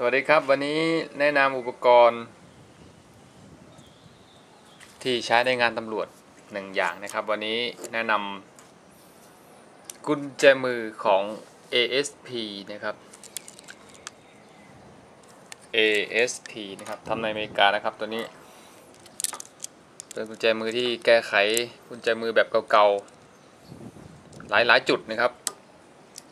สวัสดีครับ วันนี้แนะนำอุปกรณ์ ที่ใช้ในงานตำรวจหนึ่งอย่างนะครับ วันนี้แนะนำกุญแจมือของ ASP นะครับ ASP นะครับทำในอเมริกานะครับตัวนี้ เป็นกุญแจมือที่แก้ไขกุญแจมือแบบเก่าๆ หลายๆ จุดนะครับ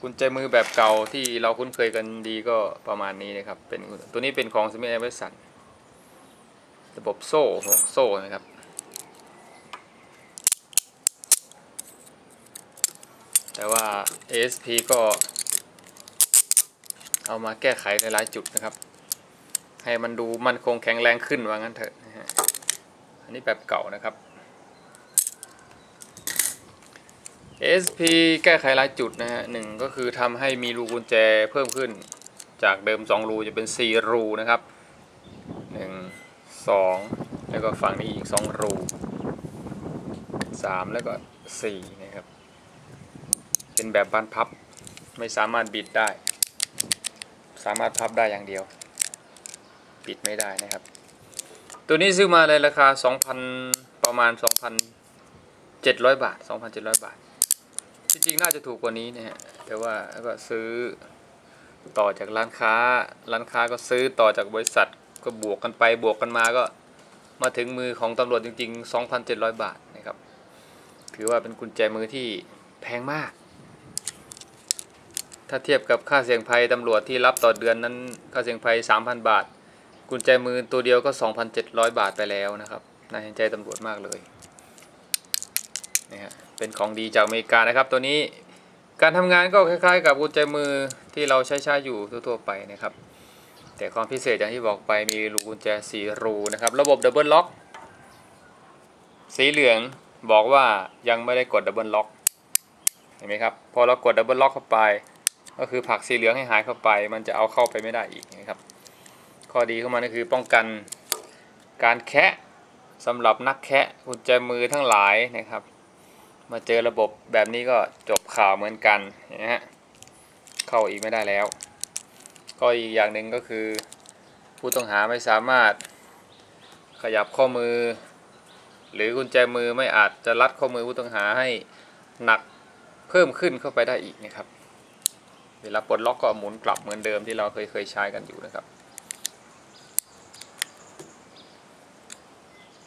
กุญแจมือแบบเก่าที่เราคุ้นเคยกันดีก็ประมาณนี้นะครับ เป็นตัวนี้เป็นของสมิธแอเวสันระบบโซ่ห่วงโซ่นะครับ แต่ว่า ASP ก็เอามาแก้ไขในหลายจุดนะครับ ให้มันดูมันคงแข็งแรงขึ้นว่างั้นเถอะนะฮะอันนี้แบบเก่านะครับ sp แก้ไขหลายจุดนะฮะหนึ่งก็คือทำให้มีรูกุญแจเพิ่มขึ้น จากเดิม 2 รูจะเป็น 4 รูนะครับ 1 2 แล้วก็ฝั่งนี้อีก 2 รู 3 แล้วก็ 4 นะครับ เป็นแบบบานพับไม่สามารถบิดได้ สามารถพับได้อย่างเดียว ปิดไม่ได้นะครับ ตัวนี้ซื้อมาในราคา 2,000 ประมาณ 2,700 บาท 2,700 บาท จริงๆน่าจะถูกกว่านี้นะฮะแต่ว่าก็ซื้อต่อจากร้านค้า ร้านค้าก็ซื้อต่อจากบริษัทก็บวกกันไปบวกกันมาก็มาถึงมือของตำรวจจริง ๆ 2,700 บาทนะครับ ถือว่าเป็นกุญแจมือที่แพงมาก ถ้าเทียบกับค่าเสี่ยงภัยตำรวจที่รับต่อเดือนนั้นค่าเสี่ยงภัย 3,000 บาท กุญแจมือตัวเดียวก็ 2,700 บาทไปแล้วนะครับน่าเห็นใจตำรวจมากเลย นี่ฮะเป็นของดีจากอเมริกานะครับ ตัวนี้การทำงานก็คล้ายๆ กับกุญแจมือที่เราใช้ใช้อยู่ทั่วๆไปนะครับ แต่ความพิเศษอย่างที่บอกไปมีรูกุญแจสีรูนะครับ ระบบดับเบิลล็อกสีเหลืองบอกว่ายังไม่ได้กดดับเบิลล็อกเห็นไหมครับพอเรากดดับเบิลล็อกเข้าไป ก็คือผลักสีเหลืองให้หายเข้าไป มันจะเอาเข้าไปไม่ได้อีกนะครับ ข้อดีของมันก็คือป้องกันการแคะสำหรับนักแคะกุญแจมือทั้งหลายนะครับ มาเจอระบบแบบนี้ก็จบข่าวเหมือนกันนะฮะเข้าอีกไม่ได้แล้ว ก็อีกอย่างหนึ่งก็คือ ผู้ต้องหาไม่สามารถขยับข้อมือ หรือกุญแจมือไม่อาจจะรัดข้อมือผู้ต้องหาให้หนักเพิ่มขึ้นเข้าไปได้อีกนะครับ เวลาปลดล็อกก็หมุนกลับเหมือนเดิมที่เราเคยเคยใช้กันอยู่นะครับ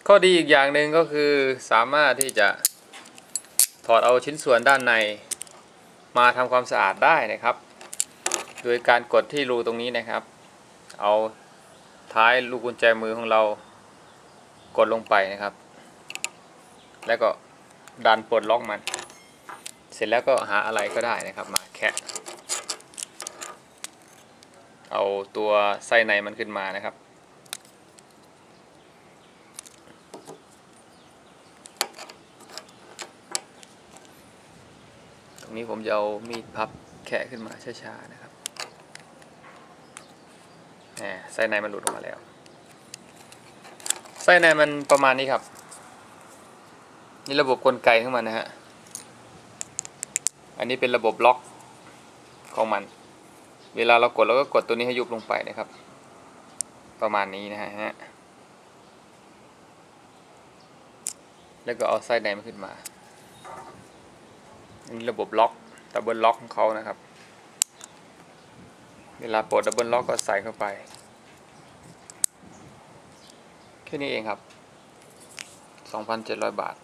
ข้อดีอีกอย่างหนึ่งก็คือสามารถที่จะ อดเอาชิ้นส่วนด้านในมาทำความสะอาดได้นะครับ โดยการกดที่รูตรงนี้นะครับ เอาท้ายลูกกุญแจมือของเรากดลงไปนะครับ แล้วก็ดันปลดล็อกมัน เสร็จแล้วก็หาอะไรก็ได้นะครับ มาแคะเอาตัวไส้ในมันขึ้นมานะครับ รงนี้ผมจะเอามีดพับแคะขึ้นมาช้าๆนะครับแหมไส้ในมันหลุดออกมาแล้ว ไส้ในมันประมาณนี้ครับ นี่ระบบกลไกของมันนะฮะ อันนี้เป็นระบบล็อกของมัน เวลาเรากดเราก็กดตัวนี้ให้ยุบลงไปนะครับ ประมาณนี้นะฮะ แล้วก็เอาไส้ในมันขึ้นมา นนี้ระบบล็อกดับเบิลล็อกของเขานะครับ เวลาปลดดับเบิลล็อกก็ใส่เข้าไป แค่นี้เองครับ 2,700 บาท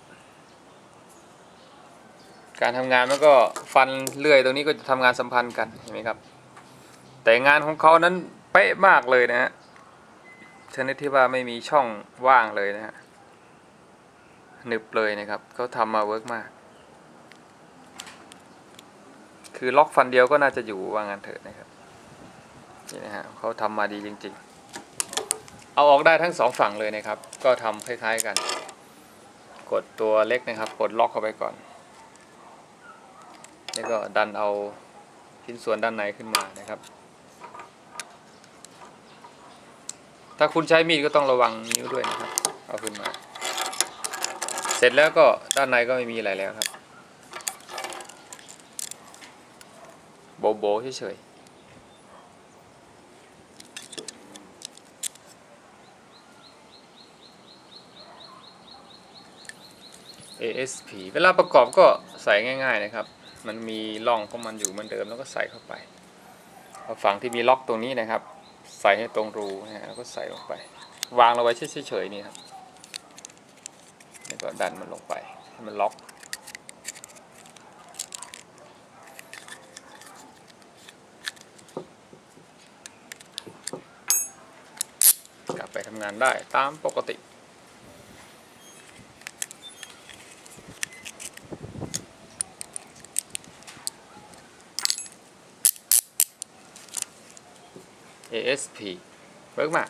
การทำงานมันก็ฟันเลื่อยตรงนี้ก็จะทำงานสัมพันธ์กันเห็นไหมครับ แต่งานของเขานั้นเป๊ะมากเลยนะฮะชนิดที่ว่าไม่มีช่องว่างเลยนะฮะหนึบเลยนะครับเขาทำมาเวิร์กมาก คือล็อกฟันเดียวก็น่าจะอยู่ว่างั้นเถอะนะครับนี่นะฮะเขาทำมาดีจริง ๆ เอาออกได้ทั้งสองฝั่งเลยนะครับ ก็ทำคล้ายๆกัน กดตัวเล็กนะครับ กดล็อกเข้าไปก่อนแล้วก็ดันเอาชิ้นส่วนด้านในขึ้นมานะครับ ถ้าคุณใช้มีดก็ต้องระวังนิ้วด้วยนะครับ เอาขึ้นมา เสร็จแล้วก็ด้านในก็ไม่มีอะไรแล้วครับ โบโบเฉยๆ ASP เวลาประกอบก็ใส่ง่ายๆนะครับ มันมีร่องของมันอยู่เหมือนเดิมแล้วก็ใส่เข้าไปฝั่งที่มีล็อกตรงนี้นะครับ ใส่ให้ตรงรูนะฮะแล้วก็ใส่ลงไป วางเราไว้เฉยๆนี่ครับแล้วก็ดันมันลงไปให้มันล็อก ไปทำงานได้ตามปกติ ASP เบิกมา